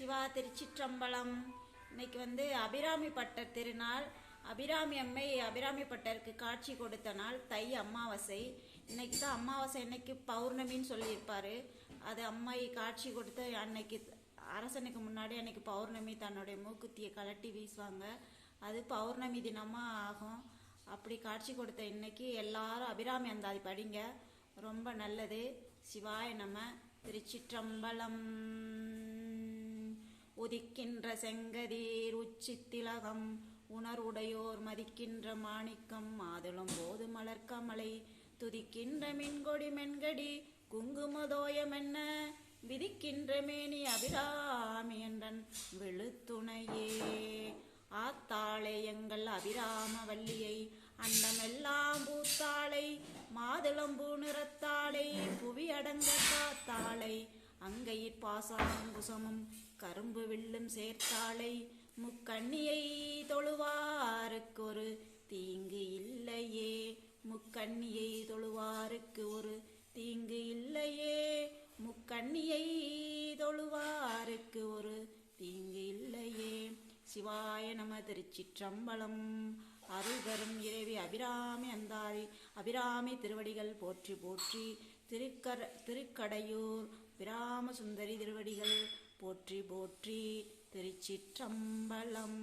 சிவா திருச்சிற்றம்பலம். இன்னைக்கு வந்து அபிராமி பட்டர் திருநாள். அபிராமி அம்மை அபிராமி பட்டருக்கு காட்சி கொடுத்த நாள் தை அமாவாசை. இன்னைக்கு தான் அமாவாசை இன்னைக்கு பௌர்ணமின்னு சொல்லியிருப்பார். அது அம்மை காட்சி கொடுத்த அன்னைக்கு அரசனுக்கு முன்னாடி அன்னைக்கு பௌர்ணமி தன்னுடைய மூக்குத்தியை கலட்டி வீசுவாங்க. அது பௌர்ணமி தினமாக ஆகும். அப்படி காட்சி கொடுத்த இன்னைக்கு எல்லாரும் அபிராமி அந்தாதி படிங்க. ரொம்ப நல்லது. சிவாய நம்ம திருச்சிற்றம்பலம். உதிக்கின்ற செங்கதீர் உச்சித்திலகம் உணர்வுடையோர் மதிக்கின்ற மாணிக்கம் மாதுளம் போது மலர்க்கமலை துதிக்கின்ற மின்கொடி மென்கடி குங்குமதோயமென்ன விதிக்கின்ற மேனி அபிராமி என்றன் விழுத்துணையே. ஆத்தாளே எங்கள் அபிராம வல்லியை அண்டமெல்லாம் பூத்தாளை மாதுளம்பூ நிறத்தாளை புவி அடங்க காத்தாளை அங்கையிற் பாசாங்குசமும் கரும்பு வில்லும் சேர்த்தாளை முக்கண்ணியை தொழுவாருக்கு ஒரு தீங்கு இல்லையே. முக்கண்ணியை தொழுவாருக்கு ஒரு தீங்கு இல்லையே. முக்கண்ணியை தொழுவாருக்கு ஒரு தீங்கு இல்லையே. சிவாய நம திருச்சிற்றம்பலம் அருகர் அபிராமி அந்தாதி அபிராமி திருவடிகள் போற்றி போற்றி திருக்கர திருக்கடையூர் பிராம சுந்தரி திருவடிகள் போற்றி போற்றி திருச்சிற்றம்பலம்.